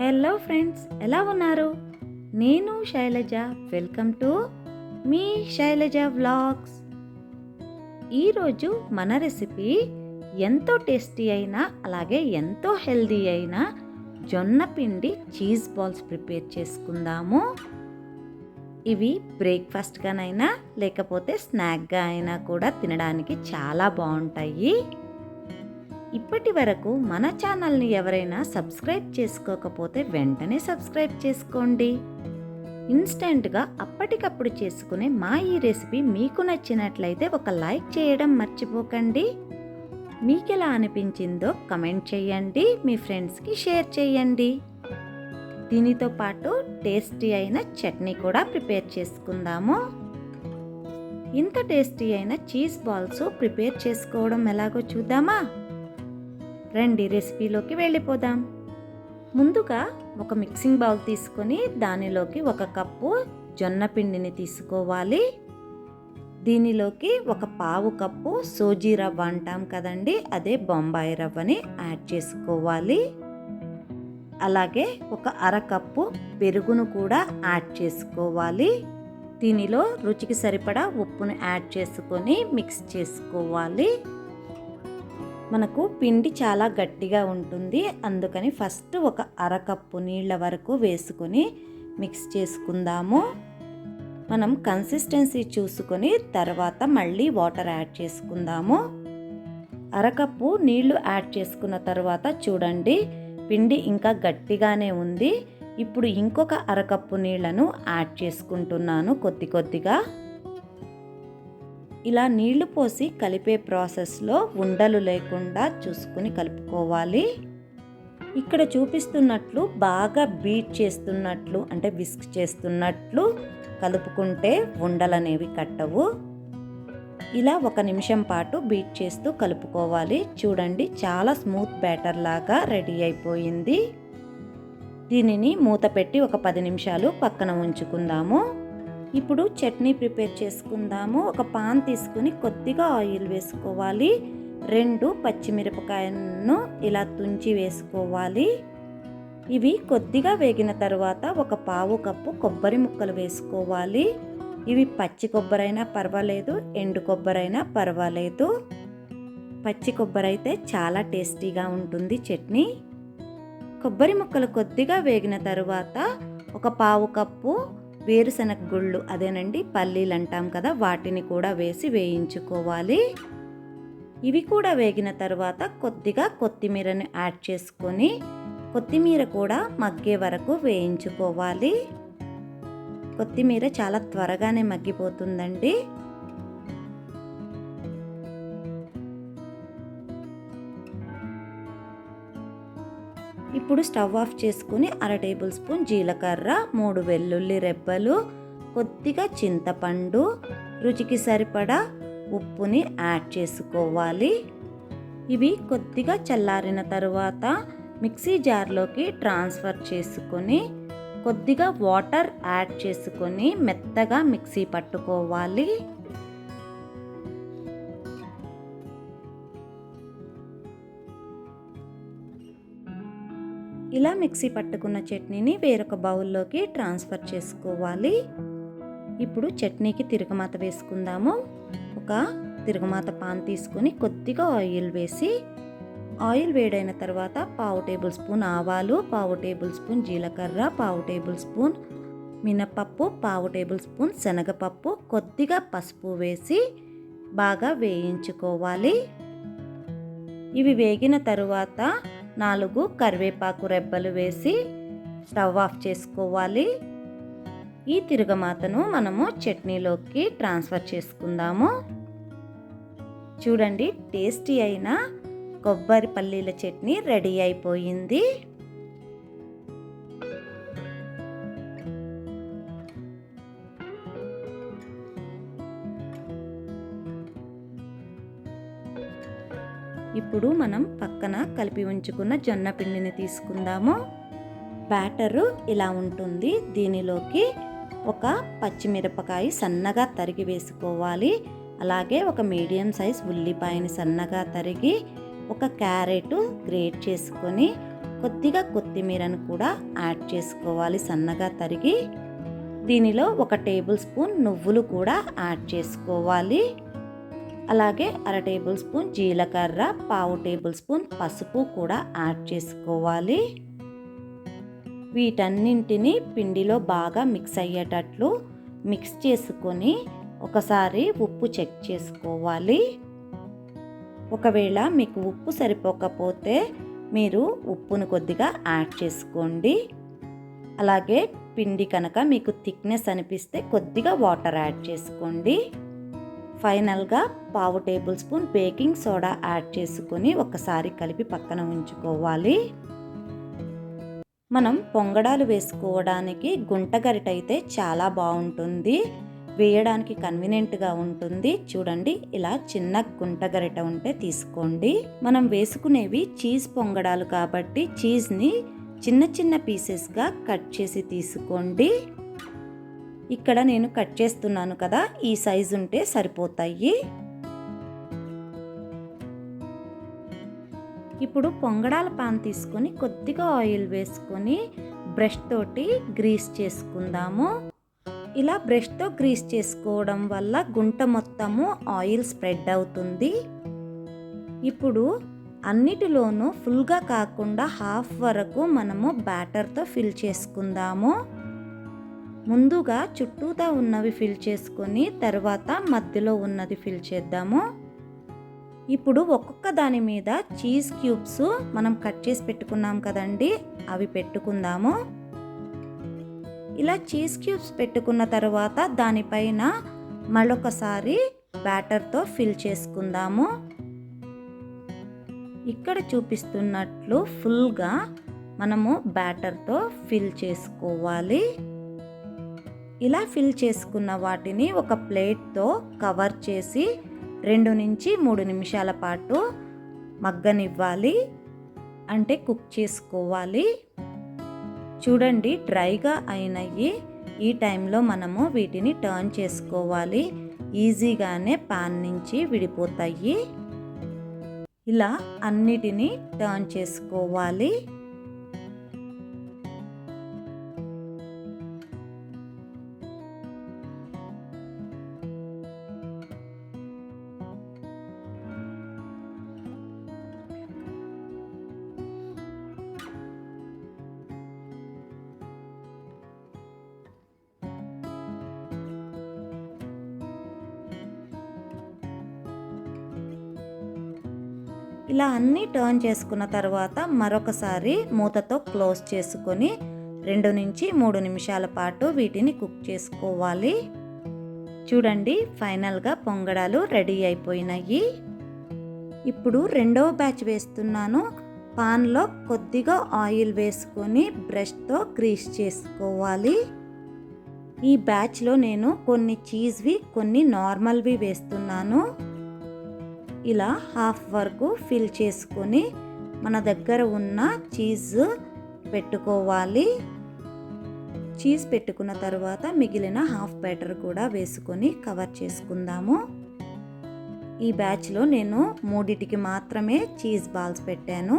Hello friends ఎలా ఉన్నారు? నేను శైలజ. వెల్కమ్ టు మీ శైలజ వ్లాగ్స్. ఈరోజు మన రెసిపీ ఎంతో టేస్టీ అయినా అలాగే ఎంతో హెల్దీ అయిన జొన్న పిండి చీజ్ బాల్స్ ప్రిపేర్ చేసుకుందాము. ఇవి బ్రేక్ఫాస్ట్గానైనా లేకపోతే స్నాక్గా అయినా కూడా తినడానికి చాలా బాగుంటాయి. ఇప్పటి వరకు మన ఛానల్ని ఎవరైనా సబ్స్క్రైబ్ చేసుకోకపోతే వెంటనే సబ్స్క్రైబ్ చేసుకోండి. ఇన్స్టెంట్గా అప్పటికప్పుడు చేసుకునే మా ఈ రెసిపీ మీకు నచ్చినట్లయితే ఒక లైక్ చేయడం మర్చిపోకండి. మీకు ఎలా అనిపించిందో కమెంట్ చేయండి మీ ఫ్రెండ్స్కి షేర్ చేయండి. దీనితో పాటు టేస్టీ అయిన చట్నీ కూడా ప్రిపేర్ చేసుకుందాము. ఇంత టేస్టీ అయిన చీజ్ బాల్స్ ప్రిపేర్ చేసుకోవడం ఎలాగో చూద్దామా? రండి రెసిపీలోకి వెళ్ళిపోదాం. ముందుగా ఒక మిక్సింగ్ బౌల్ తీసుకొని దానిలోకి ఒక కప్పు జొన్న పిండిని తీసుకోవాలి. దీనిలోకి ఒక పావు కప్పు సోజీ రవ్వ అంటాం కదండి అదే బొంబాయి రవ్వని యాడ్ చేసుకోవాలి. అలాగే ఒక అరకప్పు పెరుగును కూడా యాడ్ చేసుకోవాలి. దీనిలో రుచికి సరిపడా ఉప్పును యాడ్ చేసుకొని మిక్స్ చేసుకోవాలి. మనకు పిండి చాలా గట్టిగా ఉంటుంది. అందుకని ఫస్ట్ ఒక అరకప్పు నీళ్ళ వరకు వేసుకొని మిక్స్ చేసుకుందాము. మనం కన్సిస్టెన్సీ చూసుకొని తర్వాత మళ్ళీ వాటర్ యాడ్ చేసుకుందాము. అరకప్పు నీళ్ళు యాడ్ చేసుకున్న తర్వాత చూడండి పిండి ఇంకా గట్టిగానే ఉంది. ఇప్పుడు ఇంకొక అరకప్పు నీళ్ళను యాడ్ చేసుకుంటున్నాను కొద్ది కొద్దిగా. ఇలా నీళ్ళు పోసి కలిపే ప్రాసెస్లో ఉండలు లేకుండా చూసుకుని కలుపుకోవాలి. ఇక్కడ చూపిస్తున్నట్లు బాగా బీట్ చేస్తున్నట్లు అంటే విస్క్ చేస్తున్నట్లు కలుపుకుంటే ఉండలనేవి కట్టవు. ఇలా ఒక నిమిషం పాటు బీట్ చేస్తూ కలుపుకోవాలి. చూడండి చాలా స్మూత్ బ్యాటర్ లాగా రెడీ అయిపోయింది. దీనిని మూత పెట్టి ఒక పది నిమిషాలు పక్కన ఉంచుకుందాము. ఇప్పుడు చట్నీ ప్రిపేర్ చేసుకుందాము. ఒక పాన్ తీసుకుని కొద్దిగా ఆయిల్ వేసుకోవాలి. రెండు పచ్చిమిరపకాయలను ఇలా తుంచి వేసుకోవాలి. ఇవి కొద్దిగా వేగిన తర్వాత ఒక పావు కప్పు కొబ్బరి ముక్కలు వేసుకోవాలి. ఇవి పచ్చి కొబ్బరి అయినా పర్వాలేదు ఎండు కొబ్బరి అయినా పర్వాలేదు. పచ్చి కొబ్బరి అయితే చాలా టేస్టీగా ఉంటుంది చట్నీ. కొబ్బరి ముక్కలు కొద్దిగా వేగిన తర్వాత ఒక పావు కప్పు వేరుశనగ గుళ్ళు అదేనండి పల్లీలు అంటాం కదా వాటిని కూడా వేసి వేయించుకోవాలి. ఇవి కూడా వేగిన తర్వాత కొద్దిగా కొత్తిమీరని యాడ్ చేసుకొని కొత్తిమీర కూడా మగ్గే వరకు వేయించుకోవాలి. కొత్తిమీర చాలా త్వరగానే మగ్గిపోతుందండి. ఇప్పుడు స్టవ్ ఆఫ్ చేసుకుని అర టేబుల్ స్పూన్ జీలకర్ర మూడు వెల్లుల్లి రెబ్బలు కొద్దిగా చింతపండు రుచికి సరిపడా ఉప్పుని యాడ్ చేసుకోవాలి. ఇవి కొద్దిగా చల్లారిన తరువాత మిక్సీ జార్లోకి ట్రాన్స్ఫర్ చేసుకొని కొద్దిగా వాటర్ యాడ్ చేసుకొని మెత్తగా మిక్సీ పట్టుకోవాలి. ఇలా మిక్సీ పట్టుకున్న చట్నీని వేరొక బౌల్లోకి ట్రాన్స్ఫర్ చేసుకోవాలి. ఇప్పుడు చట్నీకి తిరగమాత వేసుకుందాము. ఒక తిరగమాత పాన్ తీసుకొని కొద్దిగా ఆయిల్ వేసి ఆయిల్ వేడైన తర్వాత పావు టేబుల్ స్పూన్ ఆవాలు పావు టేబుల్ స్పూన్ జీలకర్ర పావు టేబుల్ స్పూన్ మినపప్పు పావు టేబుల్ స్పూన్ శనగపప్పు కొద్దిగా పసుపు వేసి బాగా వేయించుకోవాలి. ఇవి వేగిన తరువాత నాలుగు కరివేపాకు రెబ్బలు వేసి స్టవ్ ఆఫ్ చేసుకోవాలి. ఈ తిరగమాతను మనము చట్నీలోకి ట్రాన్స్ఫర్ చేసుకుందాము. చూడండి టేస్టీ అయిన కొబ్బరి పల్లీల చట్నీ రెడీ అయిపోయింది. ఇప్పుడు మనం పక్కన కలిపి ఉంచుకున్న జొన్న పిండిని తీసుకుందాము. బ్యాటరు ఇలా ఉంటుంది. దీనిలోకి ఒక పచ్చిమిరపకాయ సన్నగా తరిగి వేసుకోవాలి. అలాగే ఒక మీడియం సైజ్ ఉల్లిపాయని సన్నగా తరిగి ఒక క్యారెట్ గ్రేట్ చేసుకొని కొద్దిగా కొత్తిమీరను కూడా యాడ్ చేసుకోవాలి సన్నగా తరిగి. దీనిలో ఒక టేబుల్ స్పూన్ నువ్వులు కూడా యాడ్ చేసుకోవాలి. అలాగే అర టేబుల్ స్పూన్ జీలకర్ర పావు టేబుల్ స్పూన్ పసుపు కూడా యాడ్ చేసుకోవాలి. వీటన్నింటినీ పిండిలో బాగా మిక్స్ అయ్యేటట్లు మిక్స్ చేసుకొని ఒకసారి ఉప్పు చెక్ చేసుకోవాలి. ఒకవేళ మీకు ఉప్పు సరిపోకపోతే మీరు ఉప్పును కొద్దిగా యాడ్ చేసుకోండి. అలాగే పిండి కనుక మీకు థిక్నెస్ అనిపిస్తే కొద్దిగా వాటర్ యాడ్ చేసుకోండి. ఫైనల్గా పావు tablespoon baking soda add చేసుకొని ఒకసారి కలిపి పక్కన ఉంచుకోవాలి. మనం పొంగడాలు వేసుకోవడానికి గుంట గరిట అయితే చాలా బాగుంటుంది. వేయడానికి కన్వీనియంట్గా ఉంటుంది. చూడండి ఇలా చిన్న గుంట గరిట ఉంటే తీసుకోండి. మనం వేసుకునేవి చీజ్ పొంగడాలు కాబట్టి చీజ్ని చిన్న చిన్న పీసెస్గా కట్ చేసి తీసుకోండి. ఇక్కడ నేను కట్ చేస్తున్నాను కదా ఈ సైజు ఉంటే సరిపోతాయి. ఇప్పుడు పొంగడాల పాన్ తీసుకొని కొద్దిగా ఆయిల్ వేసుకొని బ్రష్ తోటి గ్రీస్ చేసుకుందాము. ఇలా బ్రష్తో గ్రీస్ చేసుకోవడం వల్ల గుంట మొత్తము ఆయిల్ స్ప్రెడ్ అవుతుంది. ఇప్పుడు అన్నిటిలోనూ ఫుల్గా కాకుండా హాఫ్ వరకు మనము బ్యాటర్తో ఫిల్ చేసుకుందాము. ముందుగా చుట్టూతా ఉన్నవి ఫిల్ చేసుకొని తర్వాత మధ్యలో ఉన్నది ఫిల్ చేద్దాము. ఇప్పుడు ఒక్కొక్క దాని మీద చీజ్ క్యూబ్స్ మనం కట్ చేసి పెట్టుకున్నాం కదండి అవి పెట్టుకుందాము. ఇలా చీజ్ క్యూబ్స్ పెట్టుకున్న తర్వాత దానిపైన మరొకసారి బ్యాటర్తో ఫిల్ చేసుకుందాము. ఇక్కడ చూపిస్తున్నట్లు ఫుల్గా మనము బ్యాటర్తో ఫిల్ చేసుకోవాలి. ఇలా ఫిల్ చేసుకున్న వాటిని ఒక ప్లేట్తో కవర్ చేసి రెండు నుంచి మూడు నిమిషాల పాటు మగ్గనివ్వాలి. అంటే కుక్ చేసుకోవాలి. చూడండి డ్రైగా అయినవి ఈ టైంలో మనము వీటిని టర్న్ చేసుకోవాలి. ఈజీగానే పాన్ నుంచి విడిపోతాయి. ఇలా అన్నిటినీ టర్న్ చేసుకోవాలి. ఇలా అన్నీ టర్న్ చేసుకున్న తర్వాత మరొకసారి మూతతో క్లోజ్ చేసుకొని రెండు నుంచి మూడు నిమిషాల పాటు వీటిని కుక్ చేసుకోవాలి. చూడండి ఫైనల్గా పొంగడాలు రెడీ అయిపోయినాయి. ఇప్పుడు రెండవ బ్యాచ్ వేస్తున్నాను. పాన్లో కొద్దిగా ఆయిల్ వేసుకొని బ్రష్తో గ్రీస్ చేసుకోవాలి. ఈ బ్యాచ్లో నేను కొన్ని చీజ్వి కొన్ని నార్మల్వి వేస్తున్నాను. ఇలా హాఫ్ వరకు ఫిల్ చేసుకొని మన దగ్గర ఉన్న చీజ్ పెట్టుకోవాలి. చీజ్ పెట్టుకున్న తర్వాత మిగిలిన హాఫ్ బ్యాటర్ కూడా వేసుకొని కవర్ చేసుకుందాము. ఈ బ్యాచ్లో నేను మూడిటికి మాత్రమే చీజ్ బాల్స్ పెట్టాను.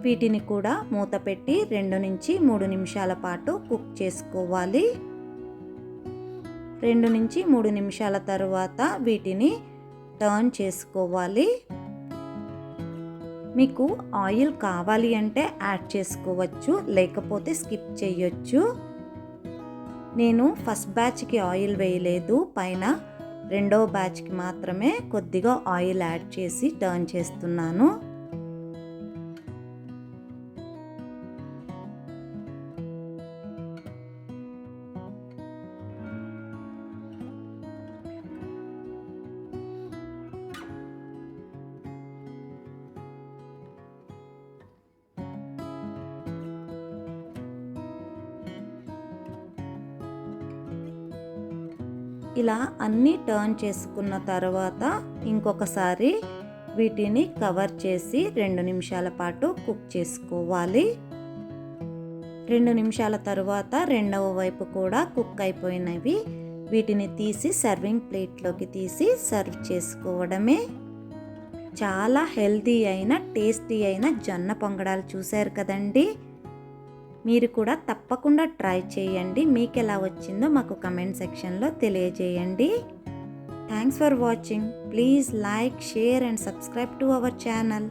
వీటిని కూడా మూత పెట్టి రెండు నుంచి మూడు నిమిషాల పాటు కుక్ చేసుకోవాలి. రెండు నుంచి మూడు నిమిషాల తర్వాత వీటిని టర్న్ చేసుకోవాలి. మీకు ఆయిల్ కావాలి అంటే యాడ్ చేసుకోవచ్చు లేకపోతే స్కిప్ చేయొచ్చు. నేను ఫస్ట్ బ్యాచ్కి ఆయిల్ వేయలేదు పైన రెండో బ్యాచ్కి మాత్రమే కొద్దిగా ఆయిల్ యాడ్ చేసి టర్న్ చేస్తున్నాను. ఇలా అన్నీ టర్న్ చేసుకున్న తర్వాత ఇంకొకసారి వీటిని కవర్ చేసి రెండు నిమిషాల పాటు కుక్ చేసుకోవాలి. రెండు నిమిషాల తర్వాత రెండవ వైపు కూడా కుక్ అయిపోయినవి. వీటిని తీసి సర్వింగ్ ప్లేట్లోకి తీసి సర్వ్ చేసుకోవడమే. చాలా హెల్తీ అయిన టేస్టీ అయిన జొన్న పొంగడాలు చూశారు కదండీ. మీరు కూడా తప్పకుండా ట్రై చేయండి. మీకు ఎలా వచ్చిందో మాకు కమెంట్ సెక్షన్లో తెలియజేయండి. Thanks for watching please like share and subscribe to our channel